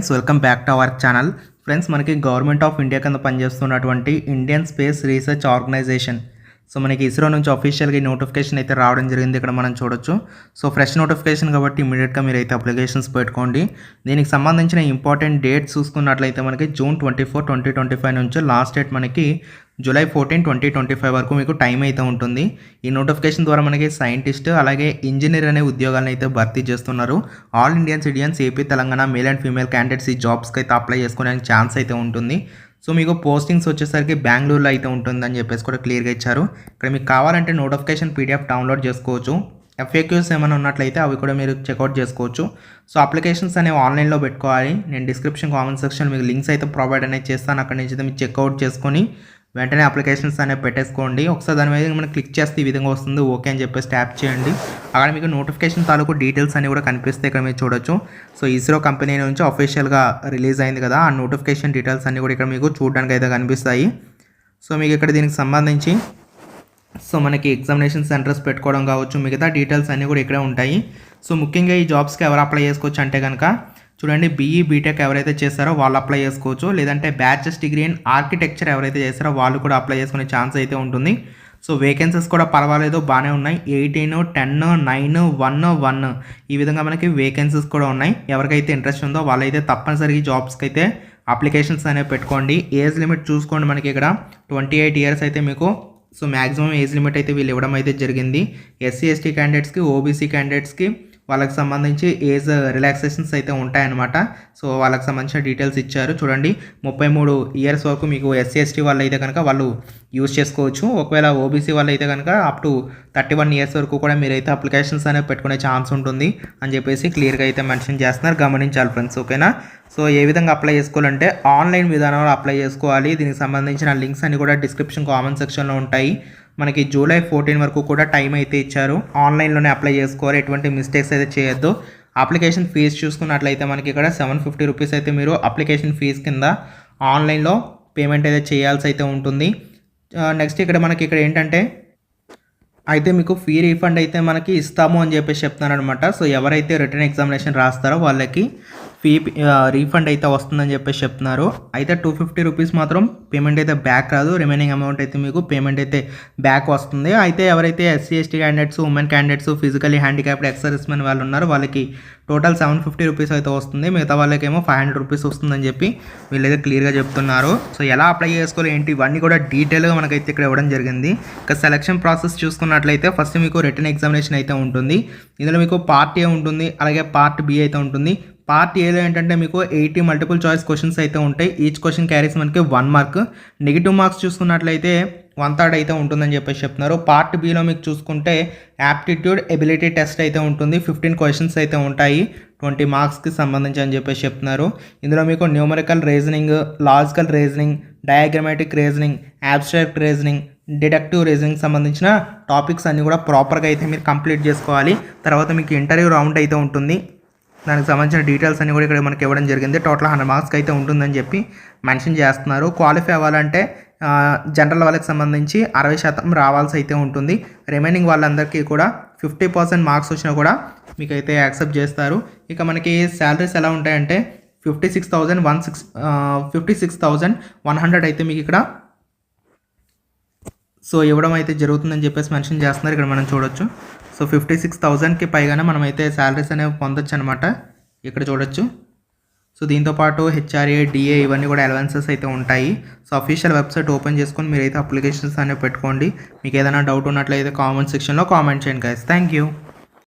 Friends welcome back to our channel friends మనకి government of India కింద పనిచేస్తున్నటువంటి Indian Space Research Organisation so మనకి ఇస్రో నుంచి అఫీషియల్గా ఈ నోటిఫికేషన్ అయితే రావడం జరిగింది. ఇక్కడ మనం చూడొచ్చు. సో ఫ్రెష్ నోటిఫికేషన్ కాబట్టి ఇమీడియట్గా మీరు అయితే అప్లికేషన్స్ పెట్టుకోండి. దీనికి సంబంధించిన ఇంపార్టెంట్ డేట్స్ చూసుకున్నట్లయితే మనకి June twenty four twenty twenty five నుంచి లాస్ట్ డేట్ మనకి July fourteen twenty twenty five వరకు మీకు టైం అయితే ఉంటుంది. ఈ నోటిఫికేషన్ ద్వారా మనకి సైంటిస్ట్ అలాగే ఇంజనీర్ అనే ఉద్యోగాలను అయితే భర్తీ చేస్తున్నారు. All Indian citizens AP Telangana male and female candidates ఈ జాబ్స్కి అయితే అప్లై చేసుకోవడానికి ఛాన్స్ అయితే ఉంటుంది. సో మీకు పోస్టింగ్స్ వచ్చేసరికి బెంగళూరులో అయితే ఉంటుందని చెప్పేసి కూడా క్లియర్గా ఇచ్చారు. ఇక్కడ మీకు కావాలంటే నోటిఫికేషన్ పీడిఎఫ్ డౌన్లోడ్ చేసుకోవచ్చు. ఎఫ్ఏక్యూస్ ఏమైనా ఉన్నట్లయితే అవి కూడా మీరు చెక్అవుట్ చేసుకోవచ్చు. సో అప్లికేషన్స్ అనేవి ఆన్లైన్లో పెట్టుకోవాలి. నేను డిస్క్రిప్షన్ కామెంట్ సెక్షన్ మీకు లింక్స్ అయితే ప్రొవైడ్ అనేది చేస్తాను. అక్కడ నుంచి అయితే మీరు చెక్అవుట్ చేసుకొని వెంటనే అప్లికేషన్స్ అనేవి పెట్టేసుకోండి. ఒకసారి దాని మీద మనం క్లిక్ చేస్తే ఈ విధంగా వస్తుంది. ఓకే అని చెప్పేసి ట్యాప్ చేయండి. అక్కడ మీకు నోటిఫికేషన్ తాలూకు డీటెయిల్స్ అన్ని కూడా కనిపిస్తాయి ఇక్కడ మీరు చూడొచ్చు. సో ఇస్రో కంపెనీ నుంచి అఫీషియల్గా రిలీజ్ అయింది కదా ఆ నోటిఫికేషన్ డీటెయిల్స్ అన్ని కూడా ఇక్కడ మీకు చూడడానికి అయితే కనిపిస్తాయి. సో మీకు ఇక్కడ దీనికి సంబంధించి సో మనకి ఎగ్జామినేషన్ సెంటర్స్ పెట్టుకోవడం కావచ్చు మిగతా డీటెయిల్స్ అన్నీ కూడా ఇక్కడే ఉంటాయి. సో ముఖ్యంగా ఈ జాబ్స్కి ఎవరు అప్లై చేసుకోవచ్చు అంటే కనుక చూడండి బీఈ బీటెక్ ఎవరైతే చేస్తారో వాళ్ళు అప్లై చేసుకోవచ్చు. లేదంటే బ్యాచెస్ డిగ్రీ ఇన్ ఆర్కిటెక్చర్ ఎవరైతే చేస్తారో వాళ్ళు కూడా అప్లై చేసుకునే ఛాన్స్ అయితే ఉంటుంది. సో వేకెన్సీస్ కూడా పర్వాలేదు బాగానే ఉన్నాయి. Eighteen ten nine one one ఈ విధంగా మనకి వేకెన్సీస్ కూడా ఉన్నాయి. ఎవరికైతే ఇంట్రెస్ట్ ఉందో వాళ్ళైతే తప్పనిసరిగా జాబ్స్కి అయితే అప్లికేషన్స్ అనేవి పెట్టుకోండి. ఏజ్ లిమిట్ చూసుకోండి మనకి ఇక్కడ. ట్వంటీ ఎయిట్ ఇయర్స్ అయితే మీకు. సో మ్యాక్సిమం ఏజ్ లిమిట్ అయితే వీళ్ళు ఇవ్వడం అయితే జరిగింది. ఎస్సీ ఎస్టీ క్యాండిడేట్స్కి ఓబీసీ క్యాండిడేట్స్కి వాళ్ళకి సంబంధించి ఏజ్ రిలాక్సేషన్స్ అయితే ఉంటాయన్నమాట. సో వాళ్ళకి సంబంధించిన డీటెయిల్స్ ఇచ్చారు. చూడండి ముప్పై మూడు ఇయర్స్ వరకు మీకు ఎస్సీ ఎస్టీ వాళ్ళు అయితే కనుక వాళ్ళు యూజ్ చేసుకోవచ్చు. ఒకవేళ ఓబీసీ వాళ్ళు అయితే కనుక up to thirty one years వరకు కూడా మీరైతే అప్లికేషన్స్ అనేవి పెట్టుకునే ఛాన్స్ ఉంటుంది అని చెప్పేసి క్లియర్గా అయితే మెన్షన్ చేస్తున్నారు. గమనించాలి ఫ్రెండ్స్ ఓకేనా? సో ఏ విధంగా అప్లై చేసుకోవాలంటే ఆన్లైన్ విధానంలో అప్లై చేసుకోవాలి. దీనికి సంబంధించిన లింక్స్ అన్ని కూడా డిస్క్రిప్షన్ కామెంట్ సెక్షన్లో ఉంటాయి. మనకి జూలై ఫోర్టీన్ వరకు కూడా టైం అయితే ఇచ్చారు. ఆన్లైన్లోనే అప్లై చేసుకోవాలి. ఎటువంటి మిస్టేక్స్ అయితే చేయొద్దు. అప్లికేషన్ ఫీజు చూసుకున్నట్లయితే మనకి ఇక్కడ సెవెన్ ఫిఫ్టీ రూపీస్ అయితే మీరు అప్లికేషన్ ఫీజు కింద ఆన్లైన్లో పేమెంట్ అయితే చేయాల్సి అయితే ఉంటుంది. నెక్స్ట్ ఇక్కడ మనకి ఇక్కడ ఏంటంటే అయితే మీకు ఫీ రీఫండ్ అయితే మనకి ఇస్తాము అని చెప్పేసి చెప్తున్నారనమాట సో ఎవరైతే రిటర్న్ ఎగ్జామినేషన్ రాస్తారో వాళ్ళకి ఫీ రీఫండ్ అయితే వస్తుందని చెప్పేసి చెప్తున్నారు. అయితే టూ ఫిఫ్టీ రూపీస్ మాత్రం పేమెంట్ అయితే బ్యాక్ రాదు. రిమైనింగ్ అమౌంట్ అయితే మీకు పేమెంట్ అయితే బ్యాక్ వస్తుంది. అయితే ఎవరైతే SC ST candidates women candidates physically handicapped ex-servicemen వాళ్ళు ఉన్నారు వాళ్ళకి టోటల్ సెవెన్ ఫిఫ్టీ రూపీస్ అయితే వస్తుంది. మిగతా వాళ్ళకేమో ఫైవ్ హండ్రెడ్ రూపీస్ వస్తుందని చెప్పి వీళ్ళైతే క్లియర్గా చెప్తున్నారు. సో ఎలా అప్లై చేసుకోవాలి ఏంటి ఇవన్నీ కూడా డీటెయిల్గా మనకైతే ఇక్కడ ఇవ్వడం జరిగింది. ఇక సెలక్షన్ ప్రాసెస్ చూసుకున్నట్లయితే ఫస్ట్ మీకు రిటర్న్ ఎగ్జామినేషన్ అయితే ఉంటుంది. ఇందులో మీకు పార్ట్ ఏ ఉంటుంది. అలాగే పార్ట్ బి అయితే ఉంటుంది. పార్ట్ ఏలో ఏంటంటే మీకు ఎయిటీ మల్టిపుల్ చాయిస్ క్వశ్చన్స్ అయితే ఉంటాయి. ఈచ్ క్వశ్చన్ క్యారీస్ మనకి వన్ మార్క్. నెగిటివ్ మార్క్స్ చూసుకున్నట్లయితే వన్ థర్డ్ అయితే ఉంటుందని చెప్పేసి చెప్తున్నారు. పార్ట్ బీలో మీకు చూసుకుంటే యాప్టిట్యూడ్ ఎబిలిటీ టెస్ట్ అయితే ఉంటుంది. ఫిఫ్టీన్ క్వశ్చన్స్ అయితే ఉంటాయి. ట్వంటీ మార్క్స్కి సంబంధించి అని చెప్పేసి చెప్తున్నారు. ఇందులో మీకు numerical reasoning logical reasoning diagrammatic reasoning abstract reasoning deductive reasoning సంబంధించిన టాపిక్స్ అన్నీ కూడా ప్రాపర్గా అయితే మీరు కంప్లీట్ చేసుకోవాలి. తర్వాత మీకు ఇంటర్వ్యూ రౌండ్ అయితే ఉంటుంది. దానికి సంబంధించిన డీటెయిల్స్ అన్ని కూడా ఇక్కడ మనకి ఇవ్వడం జరిగింది. టోటల్ హండ్రెడ్ మార్క్స్కి అయితే ఉంటుందని చెప్పి మెన్షన్ చేస్తున్నారు. క్వాలిఫై అవ్వాలంటే జనరల్ వాళ్ళకి సంబంధించి అరవై శాతం రావాల్సి అయితే ఉంటుంది. రిమైనింగ్ వాళ్ళందరికీ కూడా ఫిఫ్టీ పర్సెంట్ మార్క్స్ వచ్చినా కూడా మీకు అయితే యాక్సెప్ట్ చేస్తారు. ఇక మనకి శాలరీస్ ఎలా ఉంటాయంటే fifty six thousand one six fifty six thousand one hundred అయితే మీకు ఇక్కడ సో ఇవ్వడం అయితే జరుగుతుందని చెప్పేసి మెన్షన్ చేస్తున్నారు. ఇక్కడ మనం చూడొచ్చు. సో ఫిఫ్టీ సిక్స్ థౌజండ్కి పైగానే మనమైతే శాలరీస్ అనేవి పొందొచ్చు అనమాట ఇక్కడ చూడొచ్చు. సో దీంతోపాటు హెచ్ఆర్ఏ డిఏ ఇవన్నీ కూడా అలవెన్సెస్ అయితే ఉంటాయి. సో అఫీషియల్ వెబ్సైట్ ఓపెన్ చేసుకొని మీరైతే అప్లికేషన్స్ అనేవి పెట్టుకోండి. మీకు ఏదైనా డౌట్ ఉన్నట్లయితే కామెంట్ సెక్షన్లో కామెంట్ చేయండి గైస్ థ్యాంక్ యూ